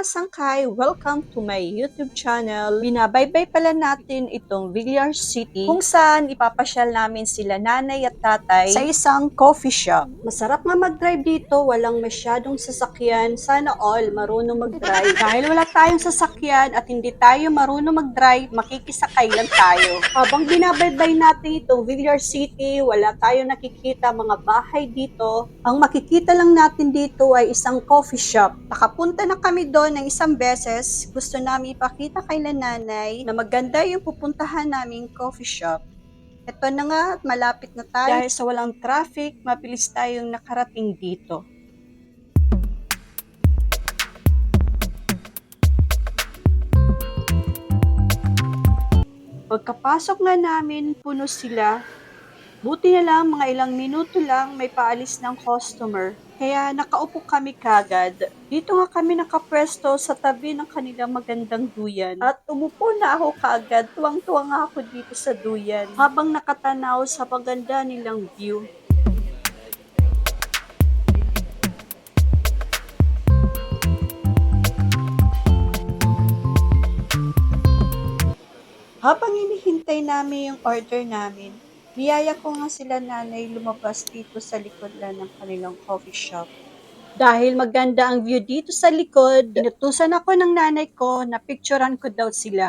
Mga sangkay! Welcome to my YouTube channel. Binabaybay pala natin itong Villar City kung saan ipapasyal namin sila nanay at tatay sa isang coffee shop. Masarap nga mag-drive dito, walang masyadong sasakyan. Sana all marunong mag-drive. Dahil wala tayong sasakyan at hindi tayo marunong mag-drive, makikisakay lang tayo. Habang binabaybay natin itong Villar City, wala tayong nakikita mga bahay dito. Ang makikita lang natin dito ay isang coffee shop. Nakapunta na kami doon ng isang beses. Gusto namin ipakita kay nanay na maganda yung pupuntahan naming coffee shop. Ito na nga at malapit na tayo. Dahil sa walang traffic, mabilis tayong nakarating dito. Pagkapasok nga namin, puno sila. Buti na lang, mga ilang minuto lang, may paalis ng customer. Kaya nakaupo kami kagad. Dito nga kami nakapwesto sa tabi ng kanilang magandang duyan. At umupo na ako kagad. Tuwang-tuwang nga ako dito sa duyan. Habang nakatanaw sa paganda nilang view. Habang hinihintay namin yung order namin, niyaya ko nga sila nanay lumabas dito sa likod lang ng kanilang coffee shop. Dahil maganda ang view dito sa likod, inutusan ako ng nanay ko na picturean ko daw sila.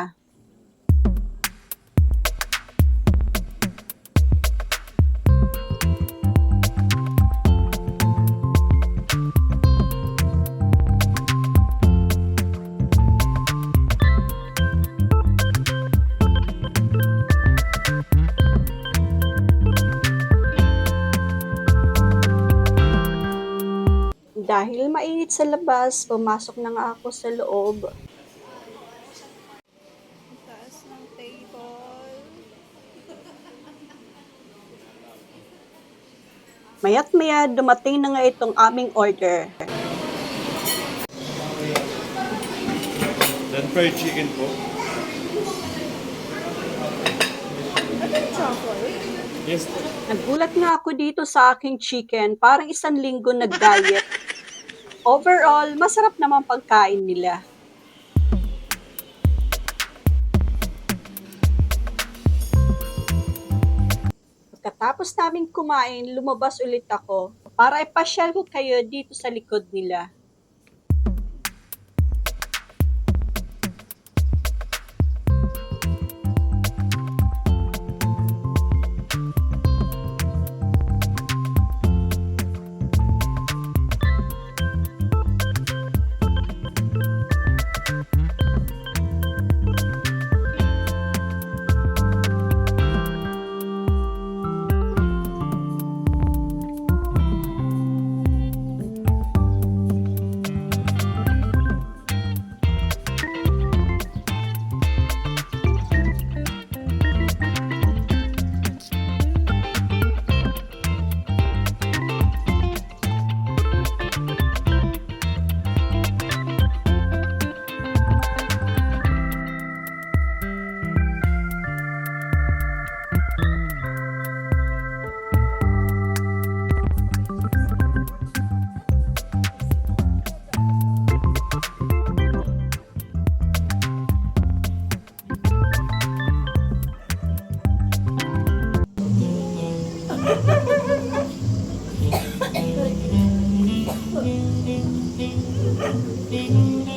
Dahil mainit sa labas, pumasok na nga ako sa loob. Taas ng table. Mayat maya, dumating na nga itong aming order. Then fried chicken po. Yes po. Nagulat nga ako dito sa aking chicken, parang isang linggo nag-diet. Overall, masarap naman pagkain nila. Pagkatapos namin kumain, lumabas ulit ako para ipasyal ko kayo dito sa likod nila. tình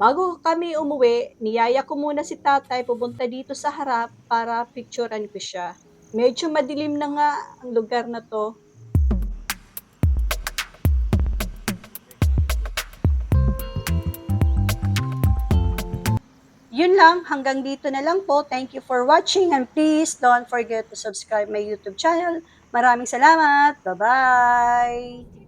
Bago kami umuwi, niyaya ko muna si tatay pupunta dito sa harap para picturean ko siya. Medyo madilim na nga ang lugar na to. Yun lang, hanggang dito na lang po. Thank you for watching and please don't forget to subscribe my YouTube channel. Maraming salamat. Bye-bye!